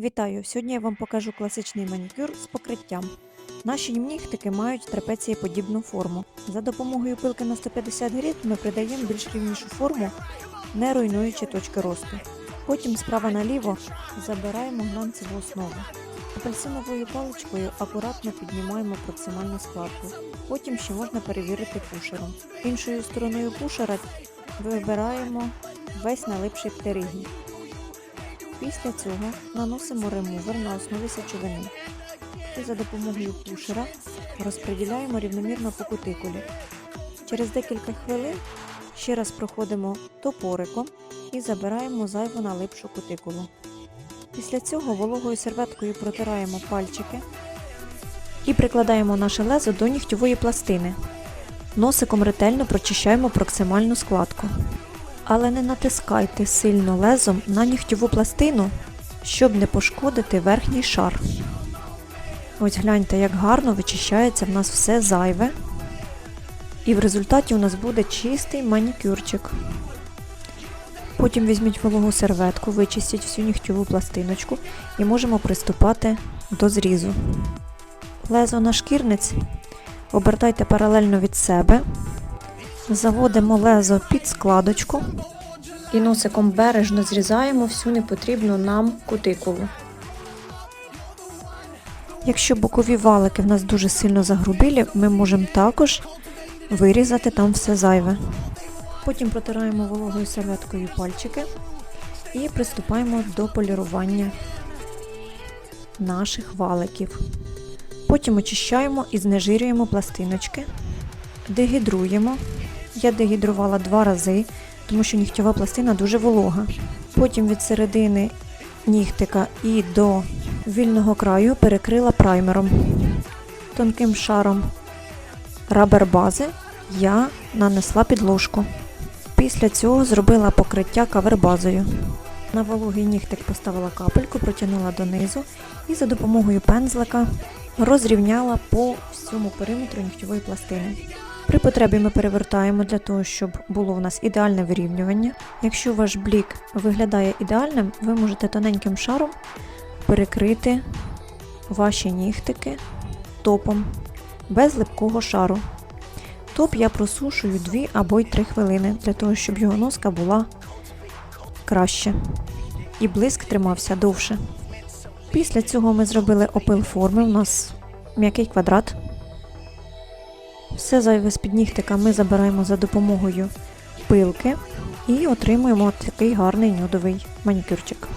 Вітаю! Сьогодні я вам покажу класичний манікюр з покриттям. Наші нігтики мають трапецієподібну форму. За допомогою пилки на 150 гріт ми придаємо більш рівнішу форму, не руйнуючи точки росту. Потім справа наліво забираємо глянцеву основу. Апельсиновою паличкою акуратно піднімаємо проксимальну складку. Потім ще можна перевірити пушером. Іншою стороною пушера вибираємо весь налипший птеригій. Після цього наносимо ремувер на основі сечовини. І за допомогою пушера розподіляємо рівномірно по кутикулі. Через декілька хвилин ще раз проходимо топориком і забираємо зайву налипшу кутикулу. Після цього вологою серветкою протираємо пальчики і прикладаємо наше лезо до нігтьової пластини. Носиком ретельно прочищаємо проксимальну складку. Але не натискайте сильно лезом на нігтьову пластину, щоб не пошкодити верхній шар. Ось гляньте, як гарно вичищається в нас все зайве. І в результаті у нас буде чистий манікюрчик. Потім візьміть вологу серветку, вичистіть всю нігтьову пластиночку і можемо приступати до зрізу. Лезо на шкірниць обертайте паралельно від себе. Заводимо лезо під складочку і носиком бережно зрізаємо всю непотрібну нам кутикулу. Якщо бокові валики в нас дуже сильно загрубілі, ми можемо також вирізати там все зайве. Потім протираємо вологою серветкою пальчики і приступаємо до полірування наших валиків. Потім очищаємо і знежирюємо пластиночки, дегідруємо. Я дегідрувала два рази, тому що нігтєва пластина дуже волога. Потім від середини нігтика і до вільного краю перекрила праймером. Тонким шаром рабер бази я нанесла підложку. Після цього зробила покриття кавербазою. На вологий нігтик поставила капельку, протягнула донизу і за допомогою пензлика розрівняла по всьому периметру нігтєвої пластини. При потребі ми перевертаємо для того, щоб було у нас ідеальне вирівнювання. Якщо ваш блік виглядає ідеальним, ви можете тоненьким шаром перекрити ваші нігтики топом без липкого шару. Топ я просушую 2 або й 3 хвилини для того, щоб його носка була краще і блиск тримався довше. Після цього ми зробили опил форми. У нас м'який квадрат. Все зайве з-під нігтика ми забираємо за допомогою пилки і отримуємо такий гарний нюдовий манікюрчик.